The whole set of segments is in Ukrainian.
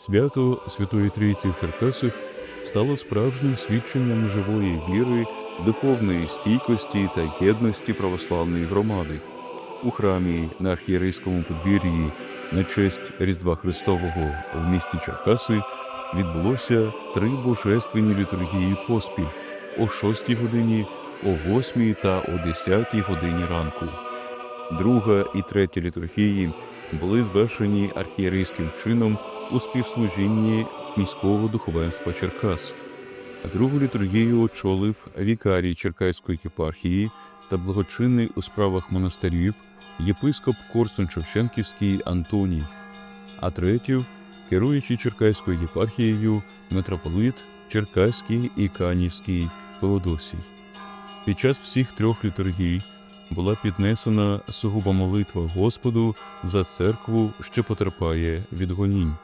Свято Святої Трійці в Черкасах стало справжнім свідченням живої віри, духовної стійкості та єдності православної громади. У храмі на архієрейському подвір'ї на честь Різдва Христового в місті Черкаси відбулося три божественні літургії поспіль о 6 годині, о 8 та о 10 годині ранку. Друга і третя літургії були звершені архієрейським чином у співслужінні міського духовенства Черкас. Другу літургію очолив вікарій Черкаської єпархії та благочинний у справах монастирів єпископ Корсун Шевченківський Антоній, а третю керуючий Черкаською єпархією митрополит Черкаський і Канівський Феодосій. Під час всіх трьох літургій була піднесена сугуба молитва Господу за церкву, що потерпає від гонінь.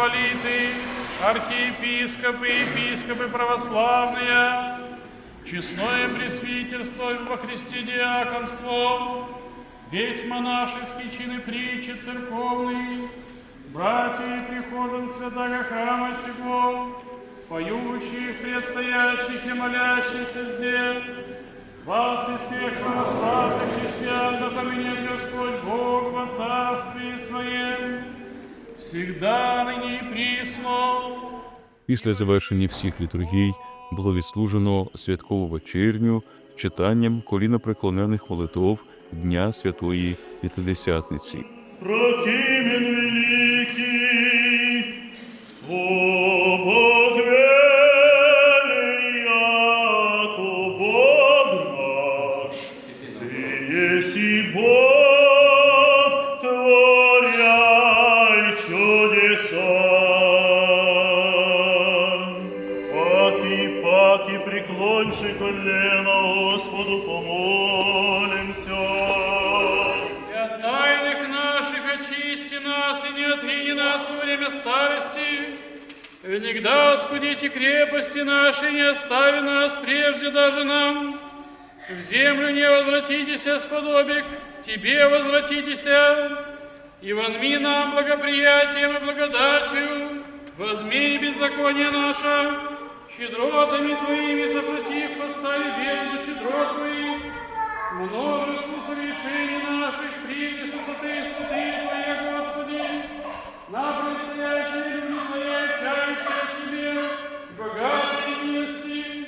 Митрополиты, архиепископы, епископы православные, честное пресвитерство во Христе диаконство, весь монашеский чин и притчи церковный, братья и прихожан святого храма сего, поющих, предстоящих и молящихся здесь, вас и всех православных христиан да поменяет Господь Бог во Царстве Своем, всегда нині прісно. Після завершення всіх літургій було відслужено святкову вечірню читанням колінопреклонених молитов Дня Святої П'ятидесятниці. Протимен всякий преклонши колено Господу помолимся. И от тайных наших очисти нас и не отрини нас во время старости. Внегда скудите крепости наши, не остави нас прежде даже нам. В землю не возвратитесь, сподобик, тебе возвратитесь, и вонми нам благоприятием и благодатью, возмей беззаконие наше, щедротами Твоими заплатив постави бездну щедрот Твоих, множеству совершений наших прежде высоты святые Твои, Господи, на предстоящей любви Твоей отчаявшись Тебе, богатой милости,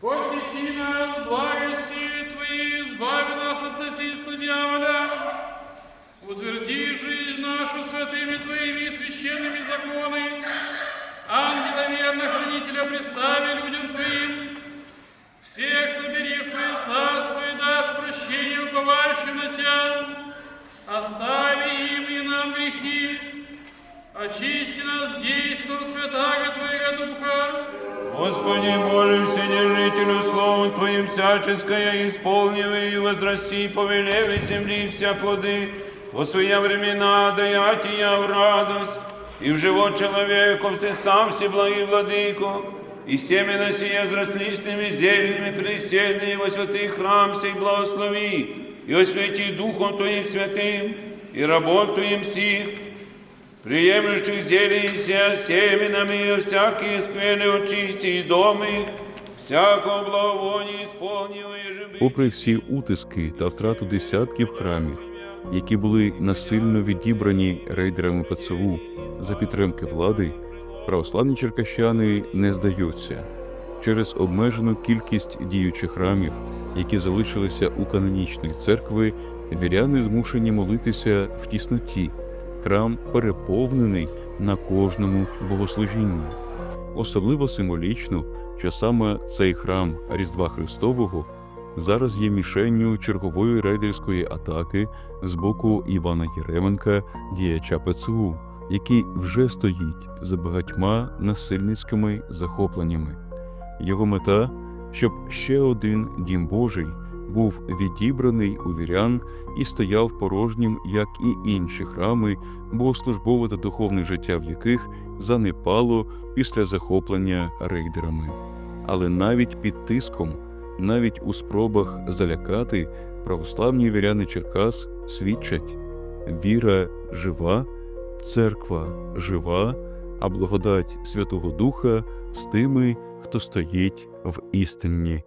посети нас благости Твоей, избави нас от насильства дьяволя, утверди жизнь нашу святыми Твоими священными законы, ангела верно хранителя представи людям Твоим, всех собери в Твое царство и дашь прощение уповающим на Тебя. Остави им и нам грехи. Очисти нас действом Святаго Твоего Духа. Господи Боже, Вседержителю, Словом Твоим всяческое исполнивай и возрасти, повелевай земли вся плоды, во своя времена даять я в радость, и в живот человеков Ты сам всеблагий владыко, и семя сие с различными зельями пресельные во святых храм сей благослови, и освети Духом Твоим святым, и работу им сих, приемлющих зелий сия семенами, всякие скверны очисти и доми, всякого благовония исполнивая же Попри всі утиски та втрату десятків храмів, які були насильно відібрані рейдерами ПЦУ за підтримки влади, православні черкащани не здаються. Через обмежену кількість діючих храмів, які залишилися у канонічної церкви, віряни змушені молитися в тісноті. Храм переповнений на кожному богослужінні. Особливо символічно, що саме цей храм Різдва Христового зараз є мішенню чергової рейдерської атаки з боку Івана Єременка, діяча ПЦУ, який вже стоїть за багатьма насильницькими захопленнями. Його мета, щоб ще один дім Божий був відібраний у вірян і стояв порожнім, як і інші храми, богослужбове та духовне життя в яких занепало після захоплення рейдерами. Але навіть під тиском, навіть у спробах залякати, православні віряни Черкас свідчать: віра жива, церква жива, а благодать Святого Духа з тими, хто стоїть в істині.